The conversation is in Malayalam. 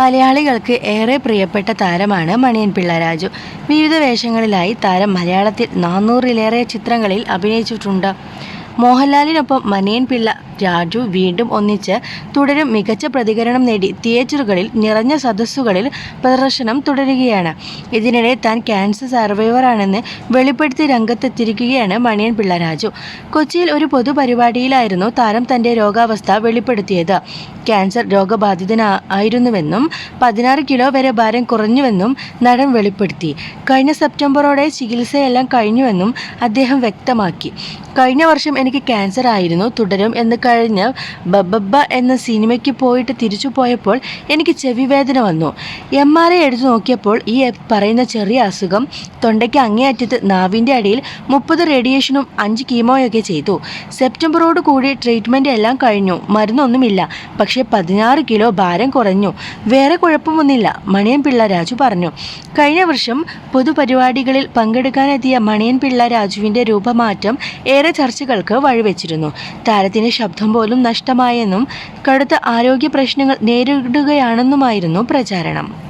മലയാളികൾക്ക് ഏറെ പ്രിയപ്പെട്ട താരമാണ് മണിയൻ പിള്ള രാജു. വിവിധ വേഷങ്ങളിലായി താരം മലയാളത്തിൽ നാനൂറിലേറെ ചിത്രങ്ങളിൽ അഭിനയിച്ചിട്ടുണ്ട്. മോഹൻലാലിനൊപ്പം മണിയൻ പിള്ള രാജു വീണ്ടും ഒന്നിച്ച് തുടരും. മികച്ച പ്രതികരണം നേടി തിയേറ്ററുകളിൽ നിറഞ്ഞ സദസ്സുകളിൽ പ്രദർശനം തുടരുകയാണ്. ഇതിനിടെ താൻ ക്യാൻസർ സർവൈവറാണെന്ന് വെളിപ്പെടുത്തി രംഗത്തെത്തിയിരിക്കുകയാണ് മണിയൻ പിള്ള രാജു. കൊച്ചിയിൽ ഒരു പൊതുപരിപാടിയിലായിരുന്നു താരം തന്റെ രോഗാവസ്ഥ വെളിപ്പെടുത്തിയത്. ക്യാൻസർ രോഗബാധിതനായിരുന്നുവെന്നും പതിനാറ് കിലോ വരെ ഭാരം കുറഞ്ഞുവെന്നും നടൻ വെളിപ്പെടുത്തി. കഴിഞ്ഞ സെപ്റ്റംബറോടെ ചികിത്സയെല്ലാം കഴിഞ്ഞുവെന്നും അദ്ദേഹം വ്യക്തമാക്കി. കഴിഞ്ഞ വർഷം എനിക്ക് ക്യാൻസർ ആയിരുന്നു തുടരും എന്ന് കഴിഞ്ഞ് ബബ്ബ എന്ന സിനിമയ്ക്ക് പോയിട്ട് തിരിച്ചു പോയപ്പോൾ എനിക്ക് ചെവി വേദന വന്നു. എം ആർ ഐ എടുത്തു നോക്കിയപ്പോൾ ഈ പറയുന്ന ചെറിയ അസുഖം തൊണ്ടയ്ക്ക് അങ്ങേയറ്റത്ത് നാവിന്റെ അടിയിൽ മുപ്പത് റേഡിയേഷനും അഞ്ച് കീമോയൊക്കെ ചെയ്തു. സെപ്റ്റംബറോട് കൂടി ട്രീറ്റ്മെന്റ് എല്ലാം കഴിഞ്ഞു. മരുന്നൊന്നുമില്ല. പക്ഷേ പതിനാറ് കിലോ ഭാരം കുറഞ്ഞു. വേറെ കുഴപ്പമൊന്നുമില്ല മണിയൻ പിള്ള രാജു പറഞ്ഞു. കഴിഞ്ഞ വർഷം പൊതുപരിപാടികളിൽ പങ്കെടുക്കാനെത്തിയ മണിയൻ പിള്ള രാജുവിന്റെ രൂപമാറ്റം ഏറെ ചർച്ചകൾക്ക് വഴിവെച്ചിരുന്നു. താരത്തിന് ശബ്ദം പോലും നഷ്ടമായെന്നും കടുത്ത ആരോഗ്യ പ്രശ്നങ്ങൾ നേരിടുകയാണെന്നുമായിരുന്നു പ്രചാരണം.